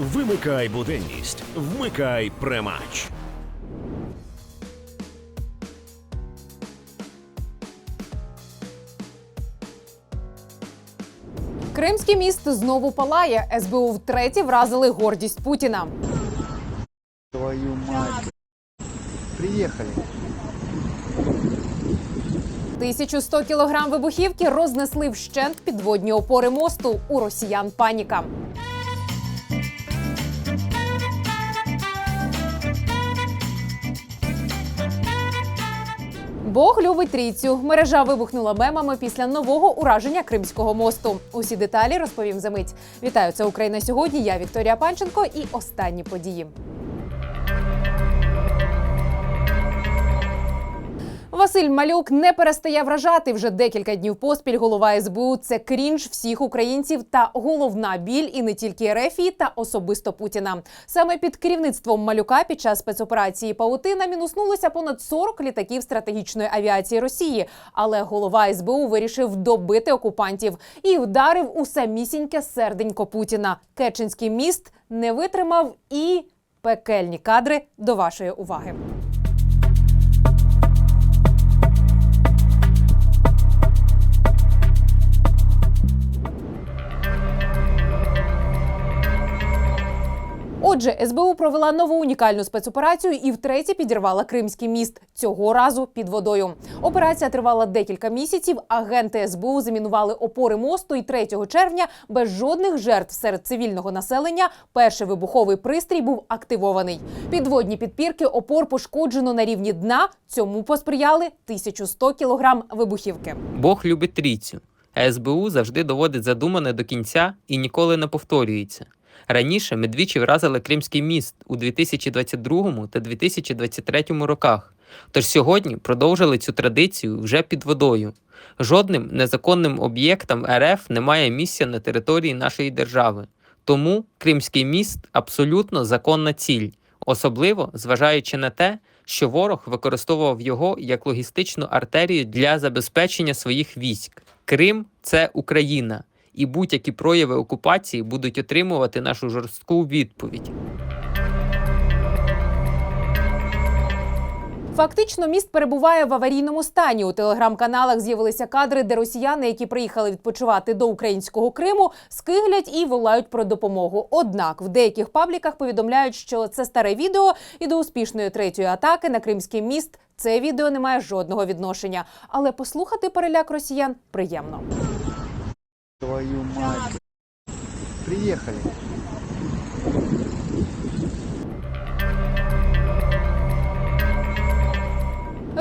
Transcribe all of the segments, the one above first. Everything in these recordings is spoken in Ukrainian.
Вимикай буденність, вмикай премач. Кримський міст знову палає. СБУ втретє вразили гордість Путіна. Твою мать. Приехали. 1100 кілограм вибухівки рознесли вщент підводні опори мосту. У росіян паніка. Бог любить трійцю. Мережа вибухнула мемами після нового ураження Кримського мосту. Усі деталі розповім за мить. Вітаю, це Україна сьогодні. Я Вікторія Панченко і останні події. Василь Малюк не перестає вражати вже декілька днів поспіль. Голова СБУ це крінж всіх українців та головна біль і не тільки РФ, та особисто Путіна. Саме під керівництвом Малюка під час спецоперації Паутина мінуснулося понад 40 літаків стратегічної авіації Росії. Але голова СБУ вирішив добити окупантів і вдарив у самісіньке серденько Путіна. Керченський міст не витримав і пекельні кадри до вашої уваги. Отже, СБУ провела нову унікальну спецоперацію і втретє підірвала Кримський міст цього разу під водою. Операція тривала декілька місяців. Агенти СБУ замінували опори мосту. І 3 червня без жодних жертв серед цивільного населення перший вибуховий пристрій був активований. Підводні підпірки опор пошкоджено на рівні дна. Цьому посприяли 1100 кілограм вибухівки. Бог любить трійцю. СБУ завжди доводить задумане до кінця і ніколи не повторюється. Раніше ми двічі вразили Кримський міст у 2022 та 2023 роках. Тож сьогодні продовжили цю традицію вже під водою. Жодним незаконним об'єктам РФ немає місця на території нашої держави. Тому Кримський міст абсолютно законна ціль, особливо зважаючи на те, що ворог використовував його як логістичну артерію для забезпечення своїх військ. Крим це Україна, і будь-які прояви окупації будуть отримувати нашу жорстку відповідь. Фактично, міст перебуває в аварійному стані. У телеграм-каналах з'явилися кадри, де росіяни, які приїхали відпочивати до українського Криму, скиглять і волають про допомогу. Однак в деяких пабліках повідомляють, що це старе відео, і до успішної третьої атаки на Кримський міст це відео не має жодного відношення. Але послухати переляк росіян приємно. Твою мать. Приехали.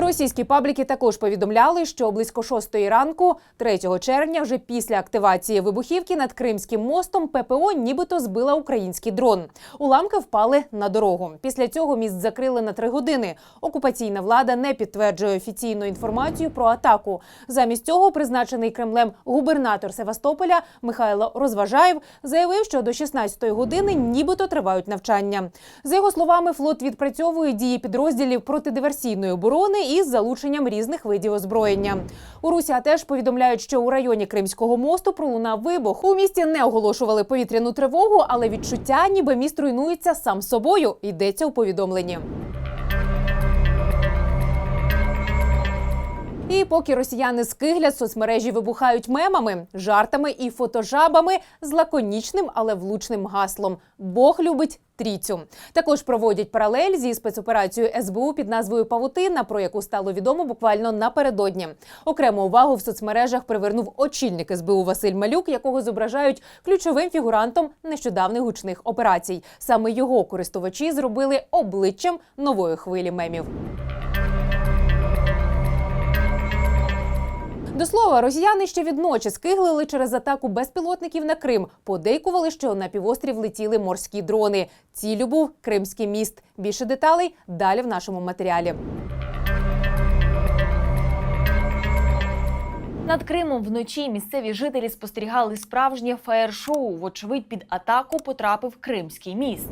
Російські пабліки також повідомляли, що близько шостої ранку, 3 червня, вже після активації вибухівки над Кримським мостом ППО нібито збила український дрон. Уламки впали на дорогу. Після цього міст закрили на три години. Окупаційна влада не підтверджує офіційну інформацію про атаку. Замість цього призначений Кремлем губернатор Севастополя Михайло Розважаєв заявив, що до 16-ї години нібито тривають навчання. За його словами, флот відпрацьовує дії підрозділів протидиверсійної оборони із залученням різних видів озброєння. У Русі теж повідомляють, що у районі Кримського мосту пролунав вибух. У місті не оголошували повітряну тривогу, але відчуття, ніби міст руйнується сам собою. Йдеться у повідомленні. І поки росіяни скиглять, соцмережі вибухають мемами, жартами і фотожабами з лаконічним, але влучним гаслом Бог любить трійцю. Також проводять паралель зі спецоперацією СБУ під назвою Павутина, про яку стало відомо буквально напередодні. Окрему увагу в соцмережах привернув очільник СБУ Василь Малюк, якого зображають ключовим фігурантом нещодавних гучних операцій. Саме його користувачі зробили обличчям нової хвилі мемів. До росіяни ще відночі скиглили через атаку безпілотників на Крим. Подейкували, що на півострів летіли морські дрони. Цілю був Кримський міст. Більше деталей далі в нашому матеріалі. Над Кримом вночі місцеві жителі спостерігали справжнє фаєр-шоу. Вочевидь, під атаку потрапив Кримський міст.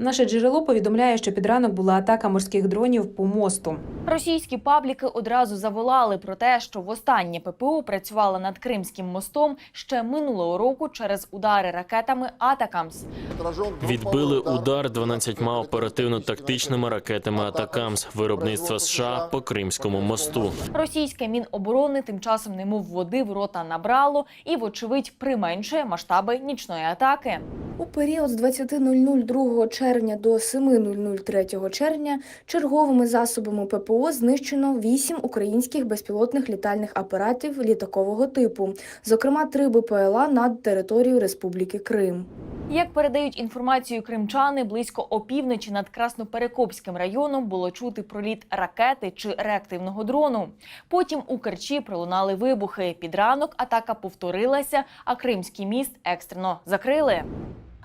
Наше джерело повідомляє, що під ранок була атака морських дронів по мосту. Російські пабліки одразу заволали про те, що востаннє ППО працювала над Кримським мостом ще минулого року через удари ракетами Атакамс. Відбили удар 12 оперативно-тактичними ракетами Атакамс виробництва США по Кримському мосту. Російське міноборони тим часом немов води в рота набрало і, вочевидь, применшує масштаби нічної атаки. У період з 20.00 2 червня до 7.00 3 червня черговими засобами ППО знищено 8 українських безпілотних літальних апаратів літакового типу, зокрема 3 БПЛА над територією Республіки Крим. Як передають інформацію кримчани, близько опівночі над Красноперекопським районом було чути проліт ракети чи реактивного дрону. Потім у Керчі пролунали вибухи. Під ранок атака повторилася, а Кримський міст екстрено закрили.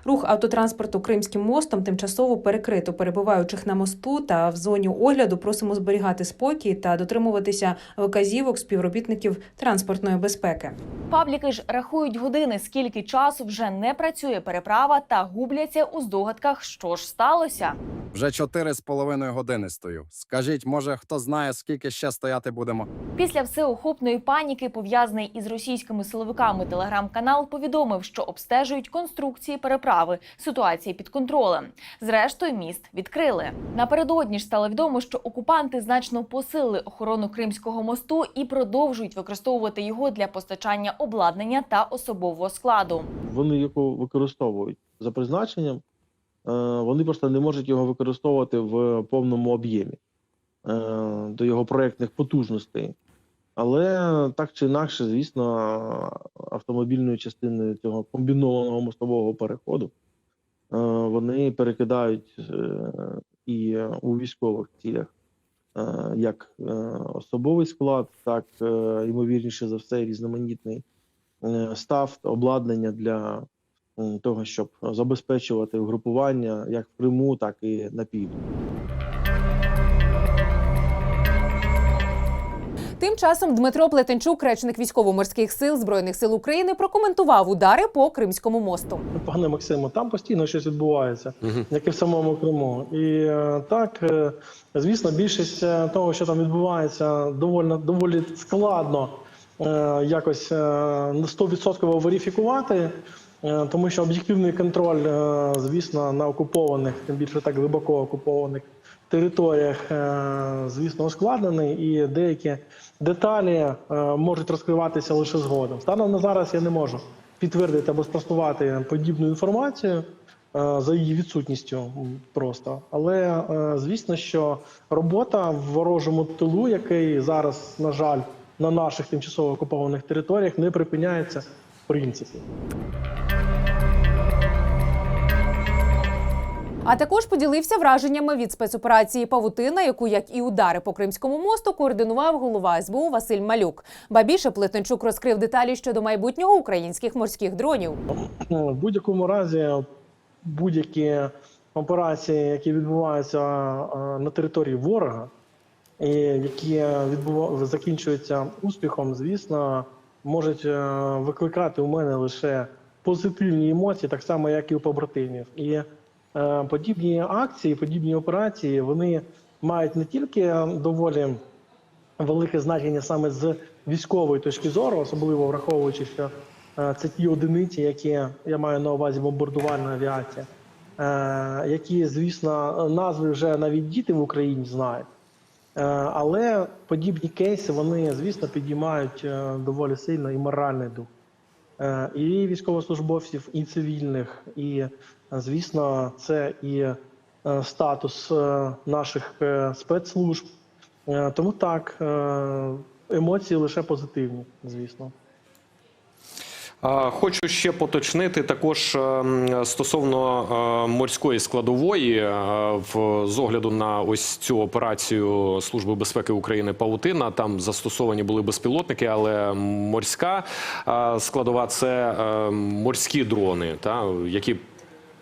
Рух автотранспорту Кримським мостом тимчасово перекрито перебуваючих на мосту та в зоні огляду просимо зберігати спокій та дотримуватися вказівок співробітників транспортної безпеки. Пабліки ж рахують години, скільки часу вже не працює переправа та губляться у здогадках, що ж сталося. Вже чотири з половиною години стою. Скажіть, може, хто знає, скільки ще стояти будемо? Після всеохопної паніки, пов'язаний із російськими силовиками, телеграм-канал повідомив, що обстежують конструкції переправи. Ситуація під контролем. Зрештою, міст відкрили. Напередодні ж стало відомо, що окупанти значно посилили охорону Кримського мосту і продовжують використовувати його для постачання обладнання та особового складу. вони його використовують за призначенням, е, вони просто не можуть його використовувати в повному об'ємі е, до його проектних потужностей. Але так чи інакше, звісно, автомобільною частиною цього комбінованого мостового переходу е, вони перекидають е, і у військових цілях е, як особовий склад, так ймовірніше за все, різноманітний став обладнання для того, щоб забезпечувати угрупування як в Криму, так і на півдні. Тим часом Дмитро Плетенчук, речник військово-морських сил збройних сил України, прокоментував удари по Кримському мосту. Пане Максиме, там постійно щось відбувається, як і в самому Криму. І е, так, е, звісно, більшість е, того, що там відбувається, доволі, доволі складно якось на 100% верифікувати, тому що об'єктивний контроль, звісно, на окупованих, тим більше так глибоко окупованих територіях, звісно, ускладнений, і деякі деталі е, можуть розкриватися лише згодом. Станом на зараз я не можу підтвердити або спростувати подібну інформацію е, за її відсутністю просто. Але е, звісно, що робота в ворожому тилу, який зараз, на жаль, на наших тимчасово окупованих територіях не припиняється в принципі. А також поділився враженнями від спецоперації Павутина, яку, як і удари по Кримському мосту, координував голова СБУ Василь Малюк. Ба більше Плетенчук розкрив деталі щодо майбутнього українських морських дронів. В будь-якому разі будь-які операції, які відбуваються на території ворога, і які відбува... закінчуються успіхом, звісно, можуть е, викликати у мене лише позитивні емоції, так само, як і у побратимів. І подібні акції, подібні операції, вони мають не тільки доволі велике значення саме з військової точки зору, особливо враховуючи, що е, це ті одиниці, які я маю на увазі бомбардувальна авіація, е, які, звісно, назви вже навіть діти в Україні знають. Е, Але подібні кейси вони, звісно, підіймають е, доволі сильно і моральний дух Е, і військовослужбовців, і цивільних, і, е, звісно, це і е, статус е, наших е, спецслужб. Е, Тому так, е, емоції лише позитивні, звісно. Хочу ще поточнити також ем, стосовно е, морської складової е, в з огляду на ось цю операцію Служби безпеки України Паутина. Там застосовані були безпілотники, але морська е, складова це е, морські дрони, та які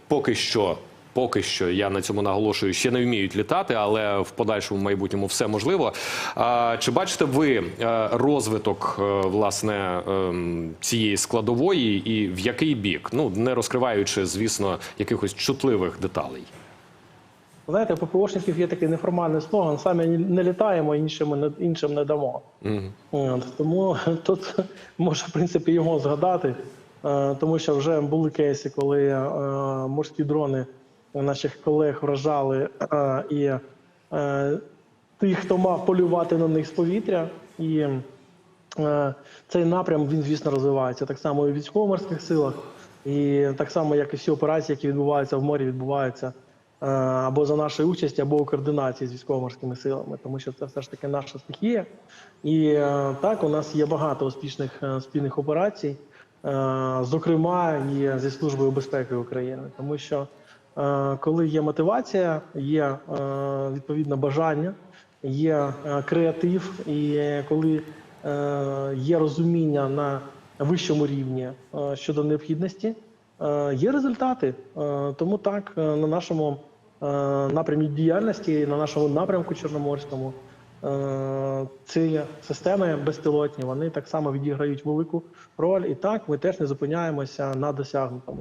поки що. Поки що я на цьому наголошую, ще не вміють літати, але в подальшому майбутньому все можливо. Чи бачите ви е, розвиток е, власне ем, цієї складової і в який бік? Ну не розкриваючи, звісно, якихось чутливих деталей. Знаєте, у ППОшників є такий неформальний слоган: самі не літаємо, іншим не, іншим не дамо. Мгм. От, тому тут можна, в принципі, його згадати, е, тому що вже були кейси, коли морські дрони наших колег вражали і е, тих, хто мав полювати на них з повітря. І е, цей напрям він, звісно, розвивається так само і в військово-морських силах, і так само, як і всі операції, які відбуваються в морі, відбуваються е, або за нашої участі, або у координації з військово-морськими силами, тому що це все ж таки наша стихія. І так, у нас є багато успішних спільних операцій, зокрема і зі Службою безпеки України, тому що коли є мотивація, є е, відповідне бажання, є е, креатив, і коли е, є розуміння на вищому рівні е, щодо необхідності, е, є результати. Е, Тому так, е, на нашому е, напрямі діяльності, на нашому напрямку Чорноморському, е, ці системи безпілотні, вони так само відіграють велику роль. І так, ми теж не зупиняємося на досягнутому.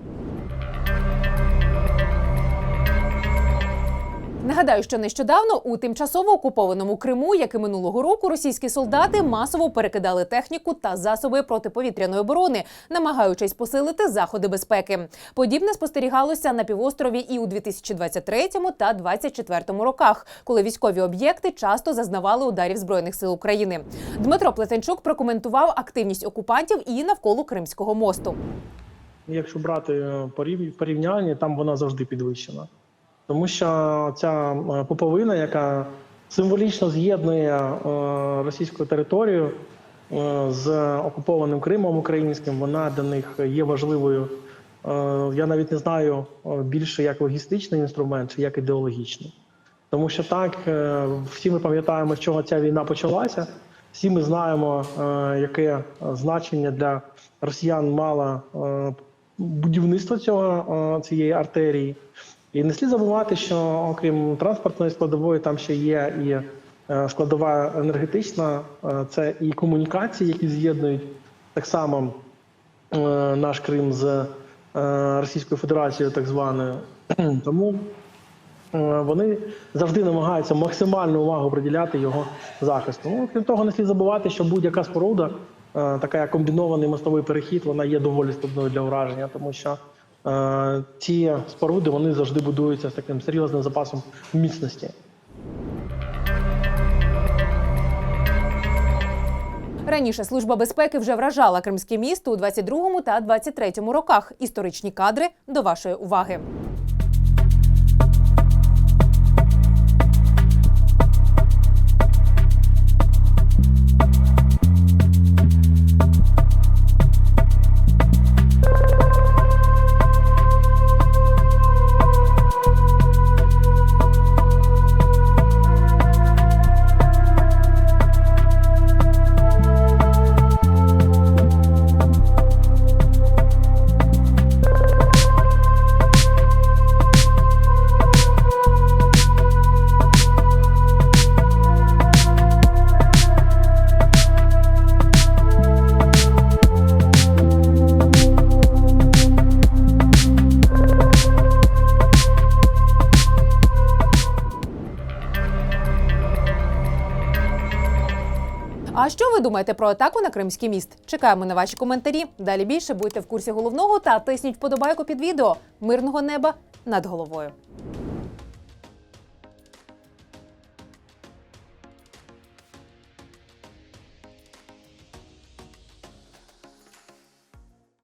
Нагадаю, що нещодавно у тимчасово окупованому Криму, як і минулого року, російські солдати масово перекидали техніку та засоби протиповітряної оборони, намагаючись посилити заходи безпеки. Подібне спостерігалося на півострові і у 2023 та 2024 роках, коли військові об'єкти часто зазнавали ударів збройних сил України. Дмитро Плетенчук прокоментував активність окупантів і навколо Кримського мосту. Якщо брати е, порівняння, там вона завжди підвищена. Тому що ця е, поповина, яка символічно з'єднує е, російську територію е, з окупованим Кримом українським, вона для них є важливою. Я навіть не знаю більше як логістичний інструмент чи як ідеологічний. Тому що так, всі ми пам'ятаємо, з чого ця війна почалася. Всі ми знаємо, яке значення для росіян мало е, будівництво цього цієї артерії. І не слід забувати, що окрім транспортної складової, там ще є і е, складова енергетична, е, це і комунікації, які з'єднують так само е, наш Крим з Російською Федерацією, так званою. Тому вони завжди намагаються максимальну увагу приділяти його захисту. Ну, крім того, не слід забувати, що будь-яка споруда, така як комбінований мостовий перехід, вона є доволі складною для ураження, тому що ці споруди вони завжди будуються з таким серйозним запасом міцності. Раніше служба безпеки вже вражала Кримське місто у 22-му та 23-му роках. Історичні кадри до вашої уваги. Що ви думаєте про атаку на Кримський міст? Чекаємо на ваші коментарі. Далі більше будьте в курсі головного та тисніть вподобайку під відео. Мирного неба над головою.